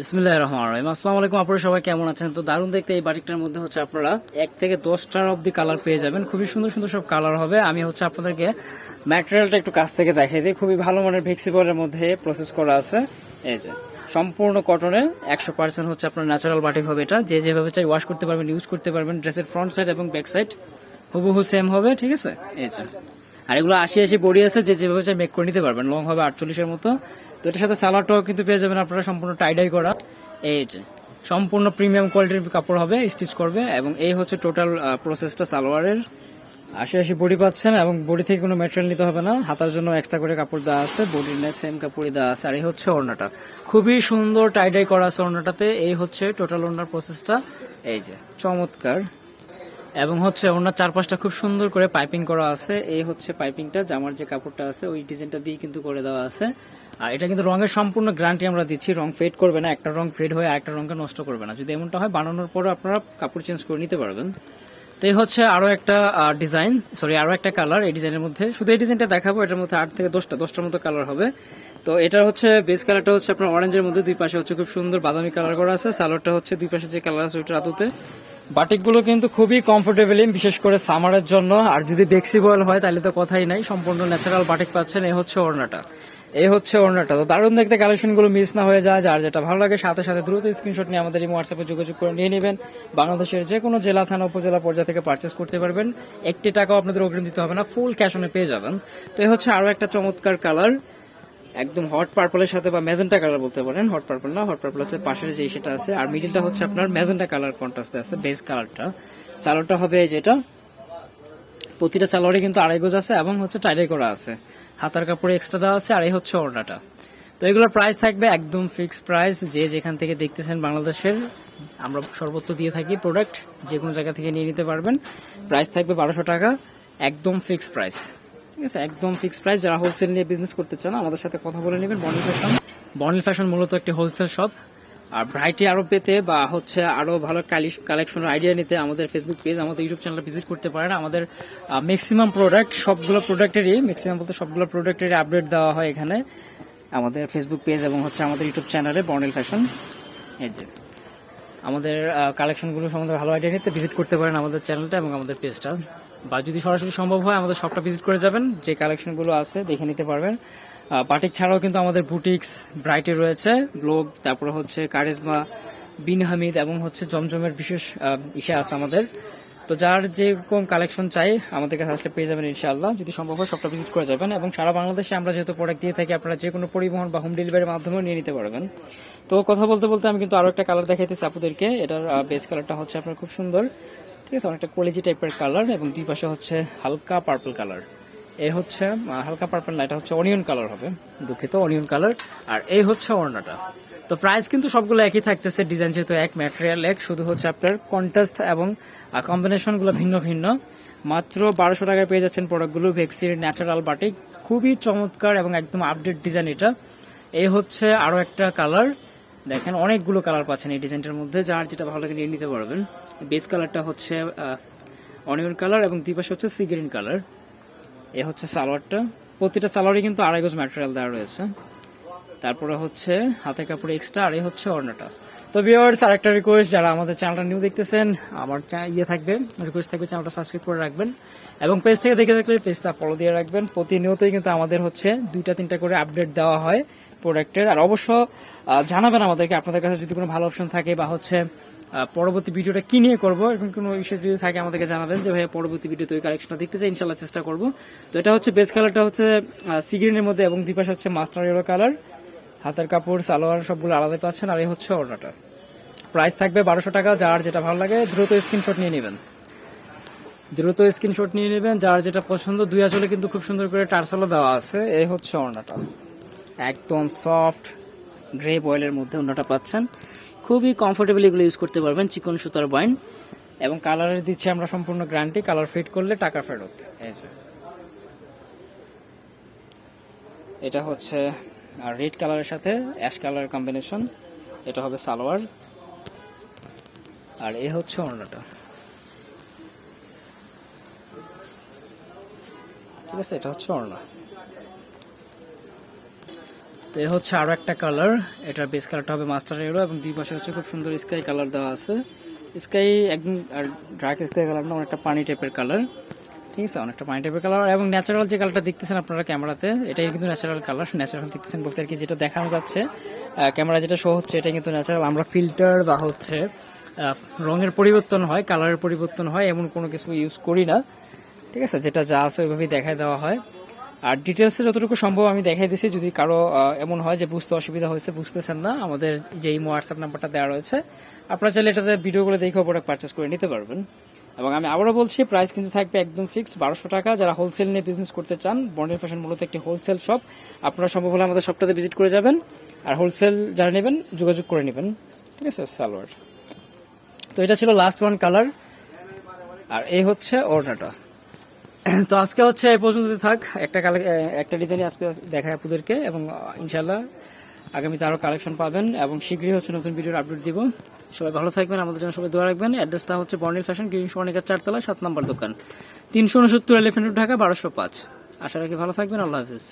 বিসমিল্লাহ রহমান রহিম। আসসালামু আলাইকুম, আপনারা সবাই কেমন আছেন? তো দারুণ দেখতে এই বাটিকটার মধ্যে হচ্ছে আপনারা এক থেকে দশটার অব্দি কালার পেয়ে যাবেন। খুবই সুন্দর সুন্দর সব কালার হবে। আমি হচ্ছে আপনাদেরকে ম্যাটেরিয়ালটা একটু কাছ থেকে দেখাই দিই। খুবই ভালো মানের ভেক্সিবলের মধ্যে প্রসেস করা আছে। এই যে, সম্পূর্ণ কটনে একশো পার্সেন্ট হচ্ছে আপনার ন্যাচারাল বাটিক হবে এটা। যে যেভাবে চাই ওয়াশ করতে পারবেন ইউজ করতে পারবেন। ড্রেসের ফ্রন্ট সাইড এবং ব্যাক সাইড হুবহু সেম হবে, ঠিক আছে? এই যে আর এগুলো আশি আশি বডি আছে, যে যেভাবে চাই মেক করে নিতে পারবেন। লং হবে আটচল্লিশের মতো। তো এটার সাথে সালোয়ারটাও কিন্তু পেয়ে যাবেন আপনারা সম্পূর্ণ টাইডাই করা। এই যে, সম্পূর্ণ প্রিমিয়াম কোয়ালিটির কাপড় হবে স্টিচ করবে এবং এই হচ্ছে টোটাল প্রসেসটা সালোয়ারের। আশি আশি বডি পাচ্ছেন এবং বডি থেকে কোনো ম্যাটেরিয়াল নিতে হবে না। হাতার জন্য এক্সট্রা করে কাপড় দেওয়া আছে বডির নেয় সেম কাপড়ই দেওয়া আছে। আর এই হচ্ছে ওড়নাটা। খুবই সুন্দর টাইডাই করা আছে ওড়নাটাতে। এই হচ্ছে টোটাল ওড়নার প্রসেসটা এই যে, চমৎকার। এবং হচ্ছে ওনার চারপাশটা খুব সুন্দর করে পাইপিং করা আছে। এই হচ্ছে পাইপিংটা, জামার যে কাপড়টা আছে, ওই ডিজাইনটা দিয়ে কিন্তু করে দেওয়া আছে। আর এটা কিন্তু রঙের সম্পূর্ণ গ্যারান্টি আমরা দিচ্ছি, রং ফেড করবে না, একটা রং ফেড হয়ে একটা রংকে নষ্ট করবে না। যদি এমনটা হয়, বানানোর পরে আপনারা কাপড় চেঞ্জ করে নিতে পারবেন। তো এই হচ্ছে আরও একটা ডিজাইন সরি আরও একটা কালার এই ডিজাইনের মধ্যে। শুধু এই ডিজাইনটা দেখাবো, এটার মধ্যে আট থেকে দশটা, দশটার মতো কালার হবে। তো এটা হচ্ছে বেস কালারটা হচ্ছে আপনার অরেঞ্জের মধ্যে, দুই পাশে হচ্ছে খুব সুন্দর বাদামি কালার করা আছে। সালোয়ারটা হচ্ছে দুই পাশে যে কালার আছে, ওইটা আতুতে বাটিকগুলো কিন্তু খুবই কমফোর্টেবলি বিশেষ করে সামারের জন্য। আর যদি বেক্সিবল হয়, তাহলে তো কথাই নাই। সম্পূর্ণ ন্যাচারাল বাটিক পাচ্ছেন। এই হচ্ছে ওড়নাটা। এই হচ্ছে ওড়নাটা। তো দারুণ দেখতে কালেকশনগুলো মিস না হয়ে যায়। যার যেটা ভালো লাগে, সাথে সাথে দ্রুত স্ক্রিনশট নিয়ে আমাদের এই হোয়াটসঅ্যাপে যোগাযোগ করে নিয়ে নেবেন। বাংলাদেশের যে কোনো জেলা, থানা, উপজেলা পর্যায়ে থেকে পারচেস করতে পারবেন। একটি টাকাও আপনাদের অগ্রিম দিতে হবে না। ফুল ক্যাশ অনে পেয়ে যাবেন। তো এই হচ্ছে আরও একটা চমৎকার কালার একদম হট পার্পলের সাথে বা ম্যাজেন্টা কালার বলতে পারেন। হট পার্পল না হট পার্পল হচ্ছে পাশের যে সেটা আছে। আর মিডিলটা হচ্ছে আপনার ম্যাজেন্টা কালার কন্ট্রাস্টে আছে বেস কালারটা সালোয়ারটা হবে যেটা, প্রতিটা সালোয়ারে কিন্তু আড়াই গজ আছে এবং হচ্ছে টাইডাই করা আছে। হাতার কাপড়ে এক্সট্রা দেওয়া আছে আর এই হচ্ছে ওড়নাটা। তো এগুলোর প্রাইস থাকবে একদম ফিক্সড প্রাইস যে যেখান থেকে দেখতেছেন বাংলাদেশের, আমরা সর্বত্র দিয়ে থাকি প্রোডাক্ট যে কোনো জায়গা থেকে নিয়ে নিতে পারবেন। প্রাইস থাকবে বারোশো টাকা, একদম ফিক্সড প্রাইস ঠিক আছে একদম ফিক্সড প্রাইস যারা হোলসেল নিয়ে বিজনেস করতে চান, আমাদের সাথে কথা বলে নেবেন বর্নিল ফ্যাশন বর্নিল ফ্যাশন মূলত একটি হোলসেল শপ আর ভ্রাইটি আরও পেতে বা হচ্ছে আরও ভালো কালেকশনের আইডিয়া নিতে আমাদের ফেসবুক পেজ আমাদের ইউটিউব চ্যানেল ভিজিট করতে পারেন। আমাদের ম্যাক্সিমাম প্রোডাক্ট সবগুলো প্রোডাক্টেরই ম্যাক্সিমাম বলতে সবগুলো প্রোডাক্টেরই আপডেট দেওয়া হয় এখানে। আমাদের ফেসবুক পেজ এবং হচ্ছে আমাদের ইউটিউব চ্যানেলে বর্নিল ফ্যাশন এই যে, আমাদের কালেকশনগুলো সম্বন্ধে ভালো আইডিয়া নিতে ভিজিট করতে পারেন আমাদের চ্যানেলটা এবং আমাদের পেজটা বা যদি সরাসরি সম্ভব হয়, আমাদের শপটা ভিজিট করে যাবেন। যে কালেকশনগুলো আছে, দেখে নিতে পারবেন। বাটিক ছাড়াও কিন্তু আমাদের বুটিক্স ব্রাইটে রয়েছে। গ্লোব তারপরে হচ্ছে কারিজমা বিন হামিদ এবং হচ্ছে জমজমের বিশেষ ইসে আছে আমাদের। তো যার যেরকম কালেকশন চাই, আমাদের কাছে আসলে পেয়ে যাবেন ইনশাআল্লাহ। যদি সম্ভব হয় সবটা ভিজিট করে যাবেন এবং সারা বাংলাদেশে আমরা যেহেতু প্রোডাক্ট দিয়ে থাকি, আপনারা যে কোনো পরিবহন বা হোম ডেলিভারির মাধ্যমেও নিয়ে নিতে পারবেন। তো কথা বলতে বলতে আমি কিন্তু আরও একটা কালার দেখাইতেছি আপুদেরকে এটার বেস কালারটা হচ্ছে আপনার খুব সুন্দর। ঠিক আছে, অনেকটা কলেজি টাইপের কালার এবং দুই পাশে হচ্ছে হালকা পার্পল কালার এ হচ্ছে হালকা পার্পল না, এটা হচ্ছে অনিয়ন কালার হবে, দুঃখিত অনিয়ন কালার আর এই হচ্ছে ওড়নাটা তো প্রাইস কিন্তু সবগুলো একই থাকতেছে ডিজাইন যেহেতু এক ম্যাটেরিয়াল এক, শুধু হচ্ছে আপনার কন্ট্রাস্ট এবং কম্বিনেশনগুলো ভিন্ন ভিন্ন। মাত্র বারোশো টাকায় পেয়ে যাচ্ছেন প্রোডাক্টগুলো ভেক্সির ন্যাচারাল বাটিক খুবই চমৎকার এবং একদম আপডেট ডিজাইন এটা। এই হচ্ছে আরও একটা কালার দেখেন, অনেকগুলো কালার পাচ্ছেন এই ডিজাইনটার মধ্যে। যার যেটা ভালো লাগে নিয়ে নিতে পারবেন। বেস কালারটা হচ্ছে অনিয়ন কালার এবং দুই হচ্ছে সি গ্রিন কালার এ হচ্ছে সালোয়ারটা প্রতিটা সালোয়ারই কিন্তু আড়াই গজ ম্যাটেরিয়াল দেওয়া রয়েছে। তারপরে হচ্ছে হাতে কাপড় এক্সট্রা আর এই হচ্ছে অর্ণাটা তো ভিউয়ার্স আরেকটা রিকোয়েস্ট যারা আমাদের চ্যানেলটা নিউ দেখতেছেন, আমার ইয়ে থাকবে রিকোয়েস্ট থাকবে চ্যানেলটা সাবস্ক্রাইব করে রাখবেন। এবং পেজ থেকে দেখে থাকলে পেজটা ফলো দিয়ে রাখবেন। প্রতিনিয়তই কিন্তু আমাদের হচ্ছে দুইটা, তিনটা করে আপডেট দেওয়া হয়। প্রোডাক্টের। আর অবশ্য জানাবেন আমাদেরকে আপনাদের কাছে যদি কোনো ভালো অপশন থাকে বা হচ্ছে পরবর্তী ভিডিওটা কি নিয়ে করব, এরকম কোনো ইস্যু যদি থাকে আমাদেরকে জানাবেন যে, ভাইয়া, পরবর্তী ভিডিওতে ওই কালেকশনটা দেখতে চাই, ইনশাল্লাহ চেষ্টা করব। তো এটা হচ্ছে বেস কালারটা হচ্ছে সিগ্রিনের মধ্যে এবং দুপাশে হচ্ছে মাস্টার ইয়েলো কালার হাতের কাপড়, সালোয়ার সবগুলো আলাদা পাচ্ছেন আর এই হচ্ছে ওড়নাটা। প্রাইস থাকবে বারোশো টাকা, যার যেটা ভালো লাগে দ্রুত স্ক্রিনশট নিয়ে নেবেন। দ্রুত স্ক্রিনশট নিয়ে নেবেন, যার যেটা পছন্দ, দুই আঁচলে কিন্তু খুব সুন্দর করে টার্সেলও দেওয়া আছে, এই হচ্ছে ওড়নাটা। একদম সফট গ্রে বয়েলের মধ্যে ওড়নাটা পাচ্ছেন। খুবই কমফোর্টেবল এগুলো ইউজ করতে পারবেন চিকন সুতার বাইন এবং কালারের দিচ্ছি আমরা সম্পূর্ণ গ্যারান্টি কালার ফিট করলে টাকা ফেরত। এটা হচ্ছে, আর রেড কালারের সাথে অ্যাশ কালার কম্বিনেশন এটা হবে সালোয়ার। আর এ হচ্ছে ওড়নাটা ঠিক আছে, এটা হচ্ছে ওড়না তো এ হচ্ছে আরও একটা কালার এটার বেস কালারটা হবে মাস্টার ইয়েলো এবং দুই পাশে হচ্ছে খুব সুন্দর স্কাই কালার দেওয়া আছে। স্কাই একদম, আর ডার্ক স্কাই কালার না, অনেকটা পানি টাইপের কালার ঠিক আছে, অনেকটা পানি টাইপের কালার এবং ন্যাচারাল যে কালারটা দেখতেছেন আপনারা ক্যামেরাতে, এটাই কিন্তু ন্যাচারাল কালার ন্যাচারাল দেখতেছেন বলতে আর কি যেটা দেখানো যাচ্ছে। ক্যামেরা যেটা শো হচ্ছে এটা কিন্তু ন্যাচারাল আমরা ফিল্টার বা হচ্ছে রঙের পরিবর্তন হয় কালারের পরিবর্তন হয়, এমন কোনো কিছু ইউজ করি না। ঠিক আছে, যেটা যা আছে ওইভাবেই দেখায় দেওয়া হয়। আর ডিটেলসে যতটুকু সম্ভব আমি দেখাই দিছি। যদি কারও এমন হয় যে বুঝতে অসুবিধা হয়েছে, বুঝতেছেন না, আমাদের যে ইমো হোয়াটসঅ্যাপ নাম্বারটা দেওয়া রয়েছে, আপনারা চাইলে এটাতে ভিডিওগুলো দেখে প্রোডাক্ট পারচেস করে নিতে পারবেন। এবং আমি আবারও বলছি প্রাইস কিন্তু থাকবে একদম ফিক্সড বারোশো টাকা। যারা হোলসেল নিয়ে বিজনেস করতে চান বন্ডেল ফ্যাশন মূলত একটি হোলসেল শপ আপনারা সম্ভব হলে আমাদের শপটাতে ভিজিট করে যাবেন। আর হোলসেল যারা নেবেন, যোগাযোগ করে নেবেন। ঠিক আছে, সালোয়ার। তো এটা ছিল লাস্ট ওয়ান কালার আর এই হচ্ছে ওড়নাটা। তো আজকে হচ্ছে এই পর্যন্ত থাক। একটা একটা ডিজাইন আজকে দেখায় আপনাদেরকে এবং ইনশাল্লাহ আগামীতে আরও কালেকশন পাবেন এবং শীঘ্রই হচ্ছে নতুন ভিডিওর আপডেট দিব। সবাই ভালো থাকবেন, আমাদের জন্য সবাই দোয়া রাখবেন। অ্যাড্রেসটা হচ্ছে বর্নিল ফ্যাশন গ্রিন সোনিকার চারতলা, সাত নম্বর দোকান। তিনশো উনসত্তর এলিফেন্ট ঢাকা, বারোশো পাঁচ। আশা রাখি ভালো থাকবেন, আল্লাহ হাফিজ।